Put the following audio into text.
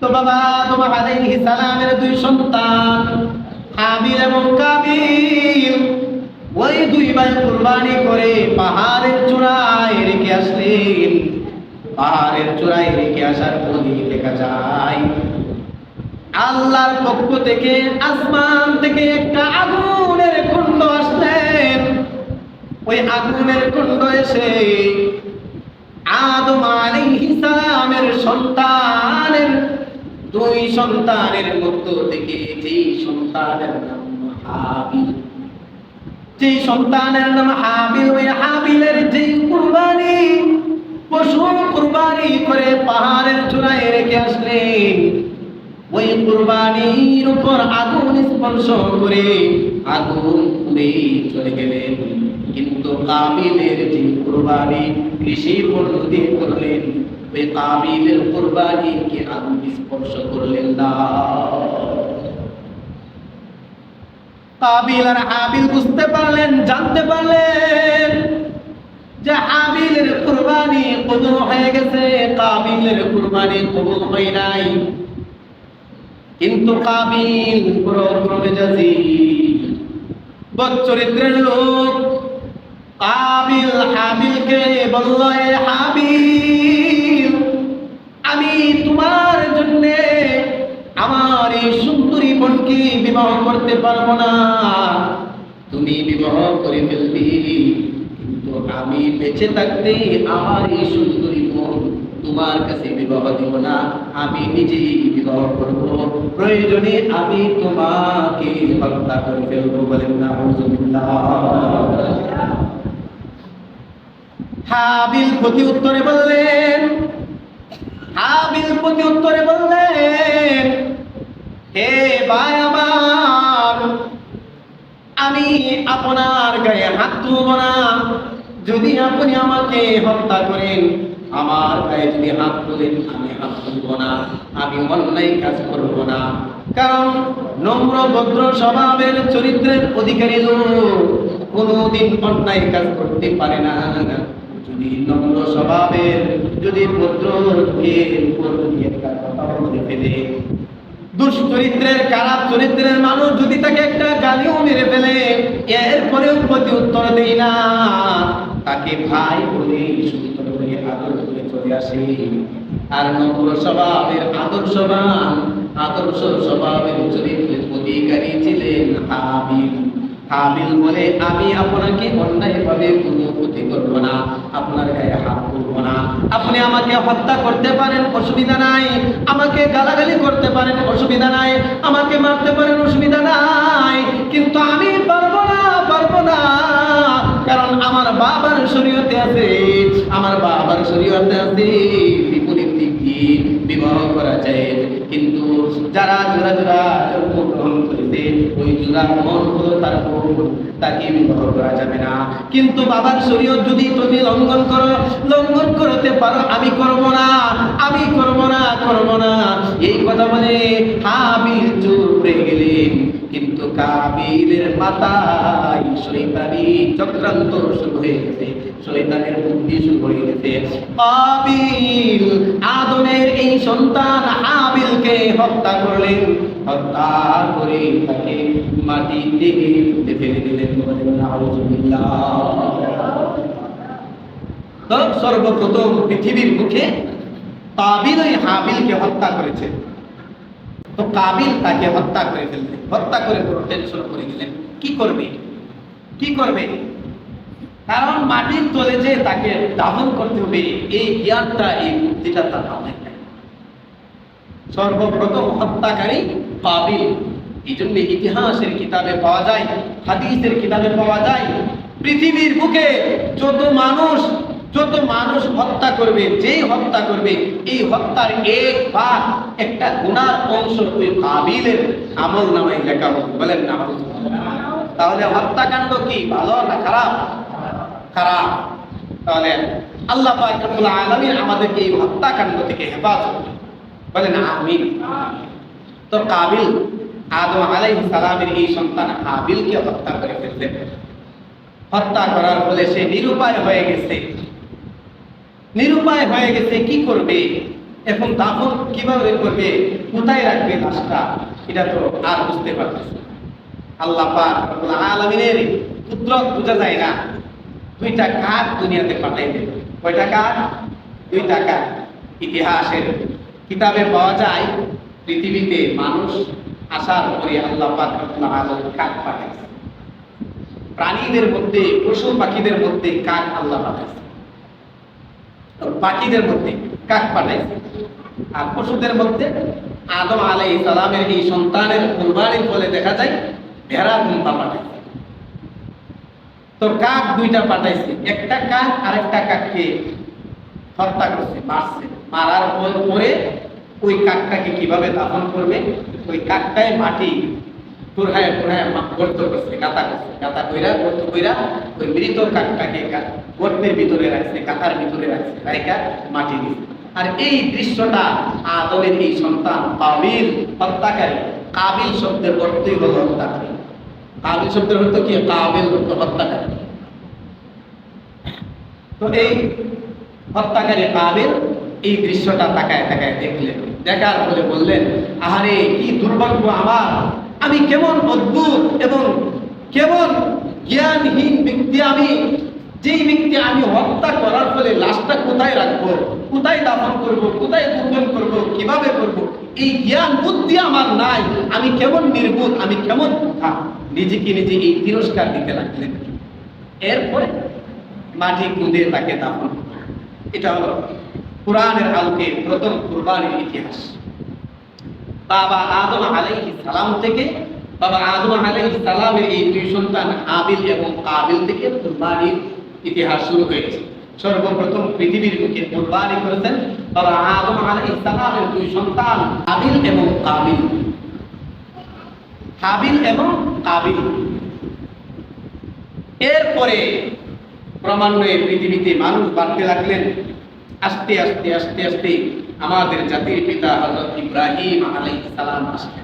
তো বাবা, তোমার আলাইহিস সালামের দুই সন্তান হাবিল এবং কাবিল ওই দুই ভাই কুরবানি করে পাহাড়ের চূড়ায় রেখে আসলেন। পাহাড়ের চূড়ায় রেখে আসার পরই দেখা যায়, আল্লাহর পক্ষ থেকে আসমান থেকে একটা আগুনের কুণ্ড আসলেন। ওই আগুনের কুণ্ড এসে আদম আলাইহিস সালামের সন্তানের দুই সন্তানের মধ্য থেকে যেই সন্তানের নাম হাবিল, যেই সন্তানের নাম হাবিল, ওই হাবিলের যেই কুরবানি, পশু কুরবানি করে পাহাড়ের চূড়ায় রেখে আসলেন। ওই কুরবানির উপর আগুন স্পর্শ করে আগুন পুড়ে চলে গেলেন। কিন্তু কাবিলের যে কুরবানি কৃষি পদ্ধতি করলেন ওই কাবিলের কুরবানিকে আগুন স্পর্শ করলেন না। কাবিল আর বুঝতে পারলেন, জানতে পারলেন যে কবুল হয়ে গেছে কাবিলের কবুল হয় নাই। কিন্তু কাবিল বড় প্রমেজাজি বচ্চরিত্রের লোক। কাবিল হাবিলকে বলল হাবিল বোনকে বিবাহ করতে পারব না? তুমি বিবাহ করে ফেলবি, কিন্তু আমি বেঁচে থাকতে আমার এই সুন্দরী বোন তোমার কাছে বিবাহ দিব না। আমি নিজেই বিবাহ করব। প্রয়োজনে আমি তোমাকে হত্যা করে ফেলব বলেন না হাবিল প্রতি উত্তরে বললেন, হাবিল প্রতি উত্তরে বললেন হে ভাই আমি আপনার গায়ে হাত তুলব না। যদি আপনি আমাকে হত্যা করেন, আমার গায়ে যদি হাত তোলেন, আমি হাত তুলব না, আমি অন্যায় কাজ করব না। কারণ নম্র ভদ্র স্বভাবের চরিত্রের অধিকারী লোক কোনোদিন অন্যায় কাজ করতে পারে না। যদি নম্র স্বভাবের, যদি ভদ্র কথা বলতে দুশ্চরিত্রের, খারাপ চরিত্রের মানুষ যদি তাকে একটা গালিও মেরে ফেলে, এরপরেও প্রতি উত্তর দেই না। তাকে ভাই বলে সুন্দর করে আদর করে চলে আসে। আর নম্র স্বভাবের আদর্শবান, আদর্শ স্বভাবের চরিত্রের অধিকারী ছিলেন হাবিল হাবিল বলে, আমি আপনাকে অন্যায়ভাবে কোনো ক্ষতি করব না, আপনার গায়ে হাত তুলব না। আপনি আমাকে হত্যা করতে পারেন, অসুবিধা নাই। আমাকে গালাগালি করতে পারেন, অসুবিধা নাই। আমাকে মারতে পারেন, অসুবিধা নাই। কিন্তু আমি পারব না পারব না। কারণ আমার বাবার শরীয়তে আছে, আমার বাবার শরীয়তে আছে। বিবাহ করা যায়। কিন্তু যারা জোড়া জোড়া জন্মগ্রহণ করেছে, ওই জোড়া মন হলো তার তাকে বিবাহ করা যাবে না। কিন্তু বাবার শরীর যদি তুমি লঙ্ঘন করো, লঙ্ঘন করতে পারো, আমি করব না, আমি করব না করব না। এই কথা বলে হাবিল চুপ হয়ে গেলেন। কিন্তু কাবিলের মাথায় শৈতানি চক্রান্ত শুরু হয়ে গেছে। শৈতানের বুদ্ধি শুরু হয়ে গেছে। কাবিল আদমের এই সন্তান হাবিলকে হত্যা করলেন। হত্যা করে তাকে মাটি ফেলে দিলেন। তো সর্বপ্রথম পৃথিবীর মুখে কাবিল ওই হাবিলকে হত্যা করেছে। তো কাবিল তাকে হত্যা করে ফেললেন। হত্যা করে টেনশন করে গেলেন। কি করবে? কি করবে? কারণ মাটির তলে যে তাকে দাফন করতে হবে, এই জ্ঞানটা এই বুদ্ধিটা তার মাথায় সর্বপ্রথম হত্যাকারী কাবিল এই জন্য ইতিহাসের কিতাবে পাওয়া যায়, হাদিসের কিতাবে পাওয়া যায়, পৃথিবীর বুকে যত মানুষ যত মানুষ হত্যা করবে, যেই হত্যা করবে, এই হত্যার এক ভাগ একটা গুণার অংশ ওই কাবিলের আমল নামায় লেখা হবে। বলেন না। তাহলে হত্যাকাণ্ড কি, ভালো না খারাপ? খারাপ তাহলে আল্লাহ পাক রব্বুল আলামিন আমাদেরকে এই হত্যাকাণ্ড থেকে হেফাজত বলেন, আমিন। তো কাবিল আদম আলাই সালামের এই সন্তান হাবিলকে হত্যা করে ফেললেন হত্যা করার ফলে সে নিরুপায় হয়ে গেছে। নিরুপায় হয়ে গেছে, কি করবে? এখন দাফন কীভাবে করবে? কোথায় রাখবে লাশটা? এটা তো আর বুঝতে পারতেছে আল্লাহ পাক আলামিনের কুদরত বোঝা যায় না। দুইটা কাক দুনিয়াতে পাঠাই দেবে। কয়টা কাক দুইটা কাক ইতিহাসের কিতাবে পাওয়া যায়, পৃথিবীতে মানুষ আসার পরে আল্লাহ রব্বুল কাক পাঠাইছে। প্রাণীদের মধ্যে, পশু পাখিদের মধ্যে কাক আল্লাহ পাঠাইছে। পাখিদের মধ্যে কাক পাঠাইছে। আর পশুদের মধ্যে আদম আলাই সালামের এই সন্তানের কুরবানির ফলে দেখা যায়, ভেড়া ঘুমটা পাঠাইছে। তো কাক দুইটা পাঠাইছে, একটা কাক আরেকটা কাককে হত্যা করছে, মারছে। মারার পর- ওই কাকটাকে কীভাবে দাফন করবে? ওই কাকটায় মাটি পুরহায় পুরহায় গর্ত করছে গাতা করছে। গাতা কইরা গর্ত কইরা ওই মৃত কাকটাকে গর্তের ভিতরে রাখছে কাতার ভিতরে রাখছে রাইকা মাটি দিছে। আর এই দৃশ্যটা আদমের এই সন্তান কাবিল হত্যাকারী, কাবিল শব্দের অর্থই হলো হত্যাকারী। কাবিল শব্দের অর্থ কি? কাবিল অর্থ হত্যাকারী। তো এই হত্যাকারী কাবিল এই দৃশ্যটা তাকায় তাকায় দেখলেন। দেখার ফলে বললেন, আহারে, কি দুর্ভাগ্য আমার। আমি কেমন অদ্ভুত এবং কেমন জ্ঞানহীন ব্যক্তি আমি। যেই ব্যক্তি আমি হত্যা করার ফলে লাশটা কোথায় রাখব? কোথায় দাফন করব? কোথায় গোপন করব? কীভাবে করব? এই জ্ঞান বুদ্ধি আমার নাই। আমি কেমন নির্বোধ? আমি কেমন নিজেকে নিজে এই তিরস্কার দিতে লাগলেন এরপরে মাটি কুঁদে তাকে দাফন। এটা হলো কোরআনের আলোকে প্রথম কুরবানির ইতিহাস। বাবা আদম আলাইহিস সালাম থেকে, বাবা আদম আলাইহিস সালামের এই দুই সন্তান আবিল এবং কাবিল থেকে কুরবানির ইতিহাস শুরু হয়েছে সর্বপ্রথম পৃথিবীর বুকে কুরবানি করেছেন বাবা আদম আলাইহিস সালামের দুই সন্তান আবিল এবং কাবিল। হাবিল এবং কাবিল। এরপরে ক্রমান্বয়ে পৃথিবীতে মানুষ বাড়তে লাগলেন। আস্তে আস্তে আস্তে আস্তে আমাদের জাতির পিতা হযরত ইব্রাহিম আলাইহিস সালাম আসলেন।